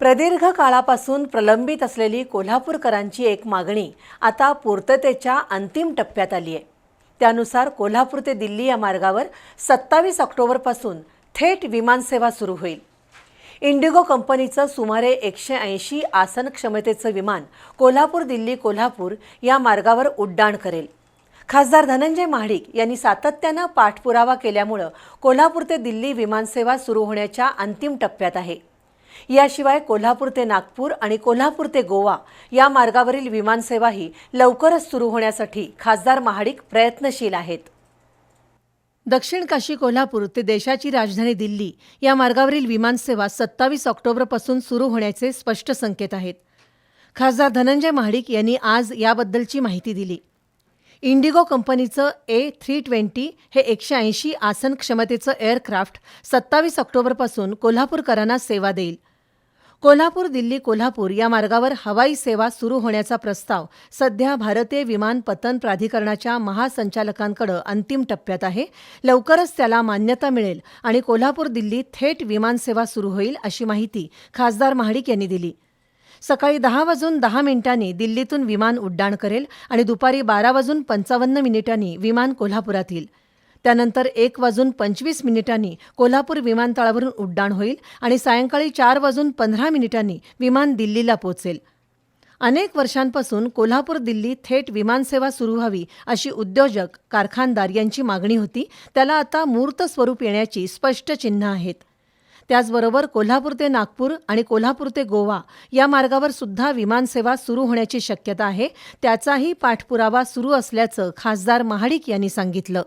प्रदीर्घ काळापासून प्रलंबित असलेली कोल्हापूरकरांची एक मागणी आता पूर्ततेच्या अंतिम टप्प्यात आली आहे. त्यानुसार कोल्हापूर ते दिल्ली या मार्गावर सत्तावीस ऑक्टोबरपासून थेट विमानसेवा सुरू होईल. इंडिगो कंपनीचं सुमारे एकशे ऐंशी आसन क्षमतेचं विमान कोल्हापूर दिल्ली कोल्हापूर या मार्गावर उड्डाण करेल. खासदार धनंजय महाडिक यांनी सातत्यानं पाठपुरावा केल्यामुळं कोल्हापूर ते दिल्ली विमानसेवा सुरू होण्याच्या अंतिम टप्प्यात आहे. याशिवाय कोल्हापूर ते नागपूर आणि कोल्हापूर ते गोवा या मार्गावरील विमानसेवाही लवकरच सुरू होण्यासाठी खासदार महाडिक प्रयत्नशील आहेत. दक्षिण काशी कोल्हापूर ते देशाची राजधानी दिल्ली या मार्गावरील विमानसेवा सत्तावीस ऑक्टोबरपासून सुरू होण्याचे स्पष्ट संकेत आहेत. खासदार धनंजय महाडिक यांनी आज याबद्दलची माहिती दिली. इंडिगो कंपनीचं ए थ्री ट्वेंटी हे एकशे ऐंशी आसन क्षमतेचं एअरक्राफ्ट सत्तावीस ऑक्टोबरपासून कोल्हापूरकरांना सेवा देईल. कोल्हापूर दिल्ली कोल्हापूर या मार्गावर हवाई सेवा सुरू होण्याचा प्रस्ताव सध्या भारतीय विमान पतन प्राधिकरणाच्या महासंचालकांकडे अंतिम टप्प्यात आहे. लवकरच त्याला मान्यता मिळेल आणि कोल्हापूर दिल्ली थेट विमानसेवा सुरू होईल अशी माहिती खासदार महाडिक यांनी दिली. सकाळी दहा वाजून दहा मिनिटांनी दिल्लीतून विमान उड्डाण करेल आणि दुपारी बारा वाजून पंचावन्न मिनिटांनी विमान कोल्हापुरात येईल. त्यानंतर एक वाजून पंचवीस मिनिटांनी कोल्हापूर विमानतळावरून उड्डाण होईल आणि सायंकाळी चार वाजून पंधरा मिनिटांनी विमान दिल्लीला पोहोचेल. अनेक वर्षांपासून कोल्हापूर दिल्ली थेट विमानसेवा सुरू व्हावी अशी उद्योजक कारखानदार यांची मागणी होती. त्याला आता मूर्त स्वरूप येण्याची स्पष्ट चिन्ह आहेत. त्याचबरोबर कोल्हापूर ते नागपूर आणि कोल्हापूर ते गोवा या मार्गावर सुद्धा विमानसेवा सुरू होण्याची शक्यता आहे. त्याचाही पाठपुरावा सुरू असल्याचं खासदार महाडिक यांनी सांगितलं.